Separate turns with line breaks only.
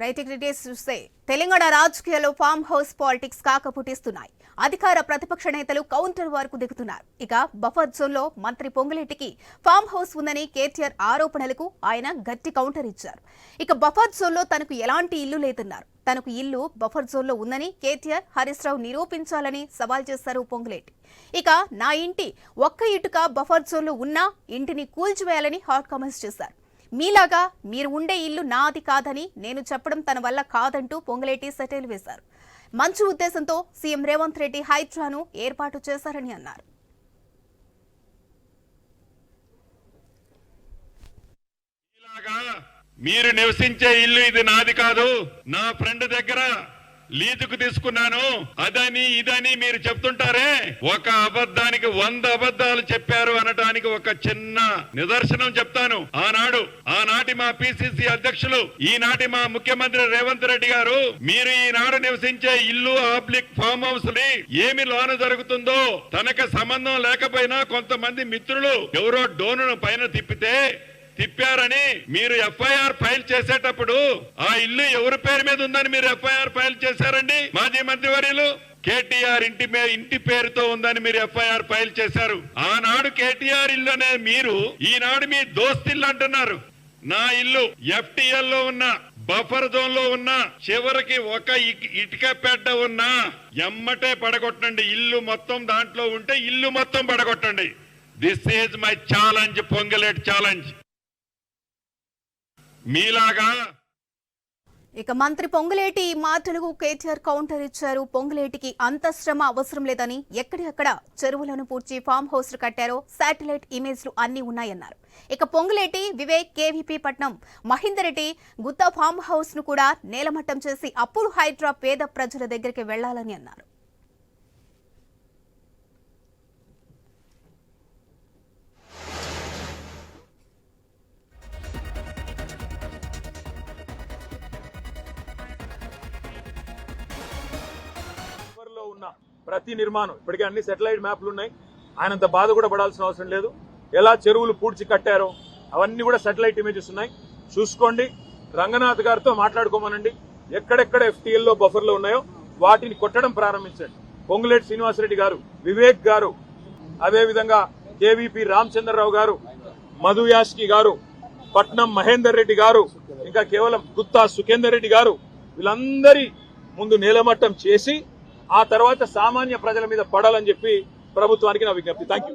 రైతు క్రిటిక్స్ చూస్తే తెలంగాణ రాజకీయాల్లో ఫామ్ హౌస్ పాలిటిక్స్ కాకపుటిస్తున్నాయి అధికార ప్రతిపక్ష నేతలు కౌంటర్ వరకు దిగుతున్నారు. ఇక బఫర్ జోన్లో మంత్రి పొంగులేటికి ఫామ్ హౌస్ ఉందని కేటీఆర్ ఆరోపణలకు ఆయన గట్టి కౌంటర్ ఇచ్చారు. ఇక బఫర్ జోన్లో తనకు ఎలాంటి ఇల్లు లేదన్నారు. తనకు ఇల్లు బఫర్ జోన్లో ఉందని కేటీఆర్ హరీష్ రావు నిరూపించాలని సవాల్ చేశారు పొంగులేటి. ఇక నా ఇంటి ఒక్క ఇటుక బఫర్ జోన్లో ఉన్నా ఇంటిని కూల్చివేయాలని హాట్ కామెంట్స్ చేశారు. మీలాగా మీరు ఉండే ఇల్లు నాది కాదని నేను చెప్పడం తన వల్ల కాదంటూ పొంగలేటి సెటైల్ వేశారు. మంచి ఉద్దేశంతో సీఎం రేవంత్ రెడ్డి హైడ్రాను ఏర్పాటు చేశారని అన్నారు.
మీరు నివసించే ఇల్లు ఇది నాది కాదు. నా ఫ్రెండ్ దగ్గర లీజుకు తీసుకున్నాను. అదని ఇదని మీరు చెప్తుంటారే? ఒక అబద్ధానికి వంద అబద్ధాలు చెప్పారు అనటానికి ఒక చిన్న నిదర్శనం చెప్తాను. ఆనాడు ఆనాటి మా పిసిసి అధ్యక్షులు ఈనాటి మా ముఖ్యమంత్రి రేవంత్ రెడ్డి గారు మీరు ఈనాడు నివసించే ఇల్లు ఆబ్లిక్ ఫామ్ హౌస్ని ఏమి లోన జరుగుతుందో తనకు సంబంధం లేకపోయినా కొంతమంది మిత్రులు ఎవరో డోను పైన తిప్పితే తిప్పారని మీరు ఎఫ్ఐఆర్ ఫైల్ చేసేటప్పుడు ఆ ఇల్లు ఎవరి పేరు మీద ఉందని మీరు ఎఫ్ఐఆర్ ఫైల్ చేశారండి? మాజీ మంత్రివర్యులు కేటీఆర్ ఇంటి ఇంటి పేరుతో ఉందని మీరు ఎఫ్ఐఆర్ ఫైల్ చేశారు. ఆనాడు కేటీఆర్ ఇల్లు అనే మీరు ఈనాడు మీ దోస్తిల్లు అంటున్నారు. నా ఇల్లు ఎఫ్టిఎల్లో ఉన్న బఫర్ జోన్లో ఉన్న చివరికి ఒక ఇటుక పెట్ట ఉన్నా ఎమ్మటే పడగొట్టండి. ఇల్లు మొత్తం దాంట్లో ఉంటే ఇల్లు మొత్తం పడగొట్టండి. This is my challenge Ponguleti challenge మీలాగా
ఇక మంత్రి పొంగులేటి మాటలకు కేటీఆర్ కౌంటర్ ఇచ్చారు. పొంగులేటికి అంత శ్రమ అవసరం లేదని ఎక్కడెక్కడ చెరువులను పూడ్చి ఫామ్ హౌస్లు కట్టారో శాటిలైట్ ఇమేజ్లు అన్ని ఉన్నాయన్నారు. ఇక పొంగులేటి వివేక్ కేవీపీ పట్నం మహేందరెడ్డి గుత్తా ఫామ్ హౌస్ను కూడా నేలమట్టం చేసి అప్పుడు హైడ్రా పేద ప్రజల దగ్గరికి వెళ్ళాలని అన్నారు.
ప్రతి నిర్మాణం. ఇప్పటికే అన్ని సెటిలైట్ మ్యాప్లు ఉన్నాయి. ఆయనంత బాధ కూడా పడాల్సిన అవసరం లేదు. ఎలా చెరువులు పూడ్చి కట్టారో అవన్నీ కూడా సెటిలైట్ ఇమేజెస్ ఉన్నాయి. చూసుకోండి. రంగనాథ్ గారితో మాట్లాడుకోమనండి. ఎక్కడెక్కడ ఎఫ్టీఎల్లో బఫర్లు ఉన్నాయో వాటిని కొట్టడం ప్రారంభించండి. పొంగులేటి శ్రీనివాసరెడ్డి గారు వివేక్ గారు అదేవిధంగా కేవీపీ రామచంద్రరావు గారు మధు యాష్కి గారు పట్నం మహేందర్ రెడ్డి గారు ఇంకా కేవలం గుత్తా సుఖేందర్ రెడ్డి గారు వీళ్ళందరి ముందు నేలమట్టం చేసి ఆ తర్వాత సామాన్య ప్రజల మీద పడాలని చెప్పి ప్రభుత్వానికి నా విజ్ఞప్తి. Thank you